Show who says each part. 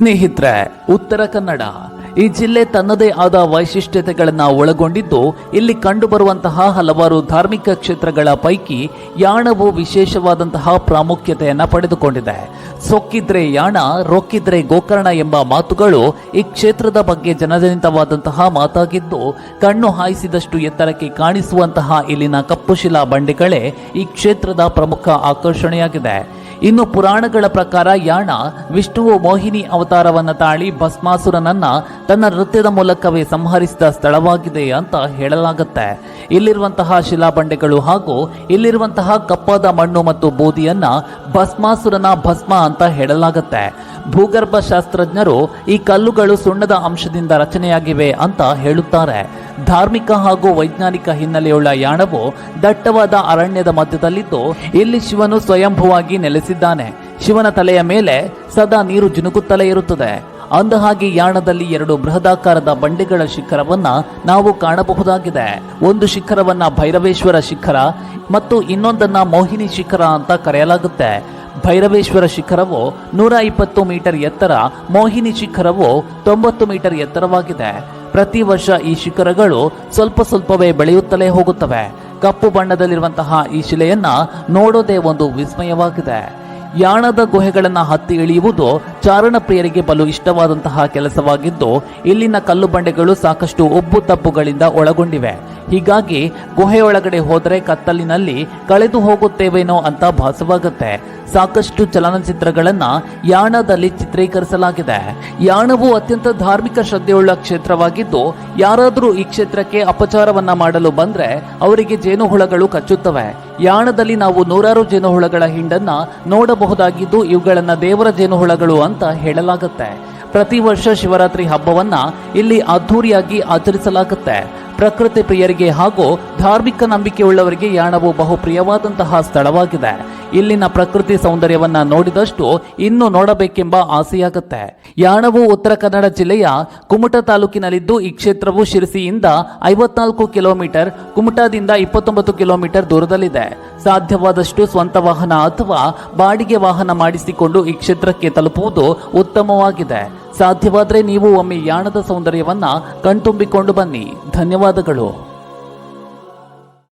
Speaker 1: ಸ್ನೇಹಿತರೆ, ಉತ್ತರ ಕನ್ನಡ. ಈ ಜಿಲ್ಲೆ ತನ್ನದೇ ಆದ ವೈಶಿಷ್ಟ್ಯತೆಗಳನ್ನು ಒಳಗೊಂಡಿದ್ದು, ಇಲ್ಲಿ ಕಂಡುಬರುವಂತಹ ಹಲವಾರು ಧಾರ್ಮಿಕ ಕ್ಷೇತ್ರಗಳ ಪೈಕಿ ಯಾಣವು ವಿಶೇಷವಾದಂತಹ ಪ್ರಾಮುಖ್ಯತೆಯನ್ನು ಪಡೆದುಕೊಂಡಿದೆ. ಸೊಕ್ಕಿದ್ರೆ ಯಾಣ, ರೊಕ್ಕಿದ್ರೆ ಗೋಕರ್ಣ ಎಂಬ ಮಾತುಗಳು ಈ ಕ್ಷೇತ್ರದ ಬಗ್ಗೆ ಜನಜನಿತವಾದಂತಹ ಮಾತಾಗಿದ್ದು, ಕಣ್ಣು ಹಾಯಿಸಿದಷ್ಟು ಎತ್ತರಕ್ಕೆ ಕಾಣಿಸುವಂತಹ ಇಲ್ಲಿನ ಕಪ್ಪುಶಿಲಾ ಬಂಡೆಗಳೇ ಈ ಕ್ಷೇತ್ರದ ಪ್ರಮುಖ ಆಕರ್ಷಣೆಯಾಗಿದೆ. ಇನ್ನು ಪುರಾಣಗಳ ಪ್ರಕಾರ ಯಾಣ, ವಿಷ್ಣುವು ಮೋಹಿನಿ ಅವತಾರವನ್ನ ತಾಳಿ ಭಸ್ಮಾಸುರನನ್ನ ತನ್ನ ನೃತ್ಯದ ಮೂಲಕವೇ ಸಂಹರಿಸಿದ ಸ್ಥಳವಾಗಿದೆ ಅಂತ ಹೇಳಲಾಗುತ್ತೆ. ಇಲ್ಲಿರುವಂತಹ ಶಿಲಾಬಂಡೆಗಳು ಹಾಗೂ ಇಲ್ಲಿರುವಂತಹ ಕಪ್ಪಾದ ಮಣ್ಣು ಮತ್ತು ಬೂದಿಯನ್ನ ಭಸ್ಮಾಸುರನ ಭಸ್ಮ ಅಂತ ಹೇಳಲಾಗುತ್ತೆ. ಭೂಗರ್ಭ ಶಾಸ್ತ್ರಜ್ಞರು ಈ ಕಲ್ಲುಗಳು ಸುಣ್ಣದ ಅಂಶದಿಂದ ರಚನೆಯಾಗಿವೆ ಅಂತ ಹೇಳುತ್ತಾರೆ. ಧಾರ್ಮಿಕ ಹಾಗೂ ವೈಜ್ಞಾನಿಕ ಹಿನ್ನೆಲೆಯುಳ್ಳ ಯಾಣವು ದಟ್ಟವಾದ ಅರಣ್ಯದ ಮಧ್ಯದಲ್ಲಿದ್ದು, ಇಲ್ಲಿ ಶಿವನು ಸ್ವಯಂಭುವಾಗಿ ನೆಲೆಸಿದ್ದಾನೆ. ಶಿವನ ತಲೆಯ ಮೇಲೆ ಸದಾ ನೀರು ಜಿನುಗುತ್ತಲೇ ಇರುತ್ತದೆ. ಅಂದಹಾಗೆ, ಯಾಣದಲ್ಲಿ ಎರಡು ಬೃಹದಾಕಾರದ ಬಂಡೆಗಳ ಶಿಖರವನ್ನ ನಾವು ಕಾಣಬಹುದಾಗಿದೆ. ಒಂದು ಶಿಖರವನ್ನ ಭೈರವೇಶ್ವರ ಶಿಖರ ಮತ್ತು ಇನ್ನೊಂದನ್ನ ಮೋಹಿನಿ ಶಿಖರ ಅಂತ ಕರೆಯಲಾಗುತ್ತೆ. ಭೈರವೇಶ್ವರ ಶಿಖರವು ನೂರ ಇಪ್ಪತ್ತು ಮೀಟರ್ ಎತ್ತರ, ಮೋಹಿನಿ ಶಿಖರವು ತೊಂಬತ್ತು ಮೀಟರ್ ಎತ್ತರವಾಗಿದೆ. ಪ್ರತಿ ವರ್ಷ ಈ ಶಿಖರಗಳು ಸ್ವಲ್ಪ ಸ್ವಲ್ಪವೇ ಬೆಳೆಯುತ್ತಲೇ ಹೋಗುತ್ತವೆ. ಕಪ್ಪು ಬಣ್ಣದಲ್ಲಿರುವಂತಹ ಈ ಶಿಲೆಯನ್ನ ನೋಡೋದೇ ಒಂದು ವಿಸ್ಮಯವಾಗಿದೆ. ಯಾಣದ ಗುಹೆಗಳನ್ನು ಹತ್ತಿ ಇಳಿಯುವುದು ಚಾರಣ ಪ್ರಿಯರಿಗೆ ಬಲು ಇಷ್ಟವಾದಂತಹ ಕೆಲಸವಾಗಿದ್ದು, ಇಲ್ಲಿನ ಕಲ್ಲು ಬಂಡೆಗಳು ಸಾಕಷ್ಟು ಉಬ್ಬು ತಪ್ಪುಗಳಿಂದ ಒಳಗೊಂಡಿವೆ. ಹೀಗಾಗಿ ಗುಹೆಯೊಳಗಡೆ ಹೋದರೆ ಕತ್ತಲಿನಲ್ಲಿ ಕಳೆದು ಹೋಗುತ್ತೇವೇನೋ ಅಂತ ಭಾಸವಾಗುತ್ತೆ. ಸಾಕಷ್ಟು ಚಲನಚಿತ್ರಗಳನ್ನ ಯಾಣದಲ್ಲಿ ಚಿತ್ರೀಕರಿಸಲಾಗಿದೆ. ಯಾಣವು ಅತ್ಯಂತ ಧಾರ್ಮಿಕ ಶ್ರದ್ಧೆಯುಳ್ಳ ಕ್ಷೇತ್ರವಾಗಿದ್ದು, ಯಾರಾದರೂ ಈ ಕ್ಷೇತ್ರಕ್ಕೆ ಅಪಚಾರವನ್ನ ಮಾಡಲು ಬಂದ್ರೆ ಅವರಿಗೆ ಜೇನುಹುಳಗಳು ಕಚ್ಚುತ್ತವೆ. ಯಾಣದಲ್ಲಿ ನಾವು ನೂರಾರು ಜೇನುಹುಳಗಳ ಹಿಂಡನ್ನ ನೋಡಬಹುದಾಗಿದ್ದು, ಇವುಗಳನ್ನ ದೇವರ ಜೇನುಹುಳಗಳು ಅಂತ ಹೇಳಲಾಗುತ್ತೆ. ಪ್ರತಿ ವರ್ಷ ಶಿವರಾತ್ರಿ ಹಬ್ಬವನ್ನ ಇಲ್ಲಿ ಅದ್ಧೂರಿಯಾಗಿ ಆಚರಿಸಲಾಗುತ್ತೆ. ಪ್ರಕೃತಿ ಪ್ರಿಯರಿಗೆ ಹಾಗೂ ಧಾರ್ಮಿಕ ನಂಬಿಕೆಯುಳ್ಳವರಿಗೆ ಯಾಣವು ಬಹುಪ್ರಿಯವಾದಂತಹ ಸ್ಥಳವಾಗಿದೆ. ಇಲ್ಲಿನ ಪ್ರಕೃತಿ ಸೌಂದರ್ಯವನ್ನ ನೋಡಿದಷ್ಟು ಇನ್ನು ನೋಡಬೇಕೆಂಬ ಆಸೆಯಾಗುತ್ತೆ. ಯಾಣವು ಉತ್ತರ ಕನ್ನಡ ಜಿಲ್ಲೆಯ ಕುಮಟ ತಾಲೂಕಿನಲ್ಲಿದ್ದು, ಈ ಕ್ಷೇತ್ರವು ಶಿರಸಿಯಿಂದ ಐವತ್ನಾಲ್ಕು ಕಿಲೋಮೀಟರ್, ಕುಮಟಾದಿಂದ ಇಪ್ಪತ್ತೊಂಬತ್ತು ಕಿಲೋಮೀಟರ್ ದೂರದಲ್ಲಿದೆ. ಸಾಧ್ಯವಾದಷ್ಟು ಸ್ವಂತ ವಾಹನ ಅಥವಾ ಬಾಡಿಗೆ ವಾಹನ ಮಾಡಿಸಿಕೊಂಡು ಈ ಕ್ಷೇತ್ರಕ್ಕೆ ತಲುಪುವುದು ಉತ್ತಮವಾಗಿದೆ. ಸಾಧ್ಯವಾದರೆ ನೀವು ಒಮ್ಮೆ ಯಾಣದ ಸೌಂದರ್ಯವನ್ನ ಕಣ್ತುಂಬಿಕೊಂಡು ಬನ್ನಿ. ಧನ್ಯವಾದಗಳು.